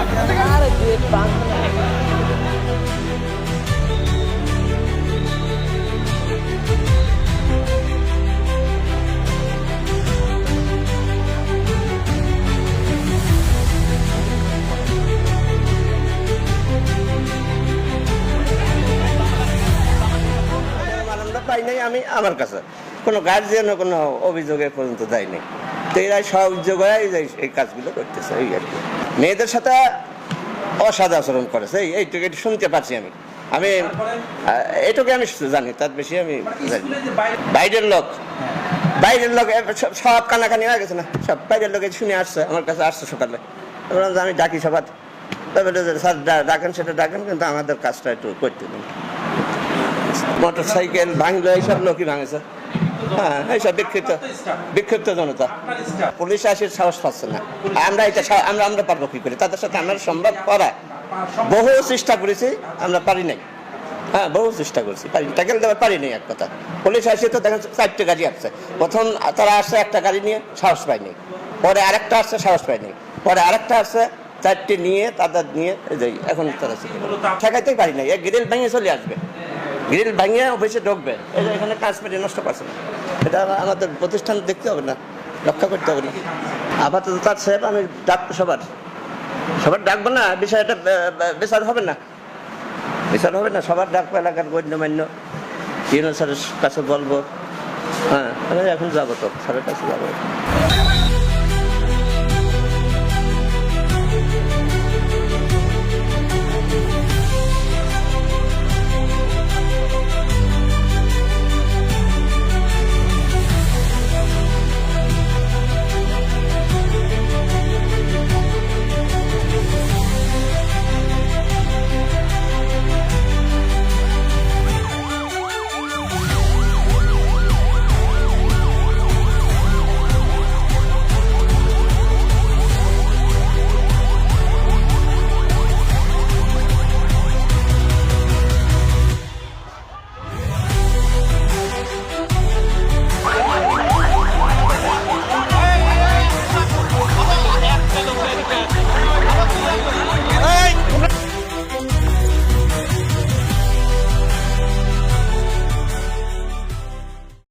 Not a good bunk আমি আমার কাছে। কোনো গার্জিয়ানও কোনো অভিযোগে পর্যন্ত দেয়নি তো এরা সব উদ্যোগ এই কাজগুলো করতেছে, এই আর কি। মেয়েদের সাথে অসাধ আচরণ করেছে। এইটুকু শুনতে পাচ্ছি আমি। আমি আহ, এইটুকু আমি জানি তার বেশি আমি জানি না। স্কুলে যে বাইরে বাইরের লোক। বাইরের লোক সব- কানাকানি হয়ে গেছে না? সব বাইরের লোকে শুনে আসছে আমার কাছে আসছে সকালে। আমি ডাকি সবার। তবে স্যার ডাকেন সেটা ডাকেন কিন্তু আমাদের কাজটা একটু করতে দিন। মোটর সাইকেল ভাঙলো এইসব লোকই ভাঙেছে। হ্যাঁ এইসব বিক্ষিপ্ত বিক্ষিপ্ত জনতা। পুলিশ আসে সাহস পাচ্ছে না। আমরা এটা আমরা আমরা পারব কি করে? তাদের সাথে আমরা সম্ভব করা। বহু চেষ্টা করেছি আমরা পারি নাই। হ্যাঁ বহু চেষ্টা করছি পারি ট্যাকেল দেওয়ার পারি নাই এক কথা। পুলিশ আসে তো দেখেন চারটে গাড়ি আসছে। প্রথম তারা আসছে একটা গাড়ি নিয়ে সাহস পায়নি। পরে আরেকটা আসছে সাহস পায়নি। পরে আরেকটা আসছে চারটে নিয়ে তাদের নিয়ে এই যে এখন তারা ঠেকাইতেই পারি নাই। গ্রিল ভেঙে চলে আসবে। গ্রিল ভাঙিয়ে অফিসে ঢুকবে। এই যে এখানে কাজ পেটে নষ্ট করছে না। এটা আমাদের প্রতিষ্ঠান দেখতে হবে না, রক্ষা করতে হবে না। আপাতত তার সাহেব, আমি ডাকবো সবার। সবার ডাকবো না, বিষয়টা বিচার হবে না। বিচার হবে না, সবার ডাকবো, এলাকার গণ্যমান্য। ইউনো স্যারের কাছে বলব। হ্যাঁ এখন যাব তো, স্যারের কাছে যাব।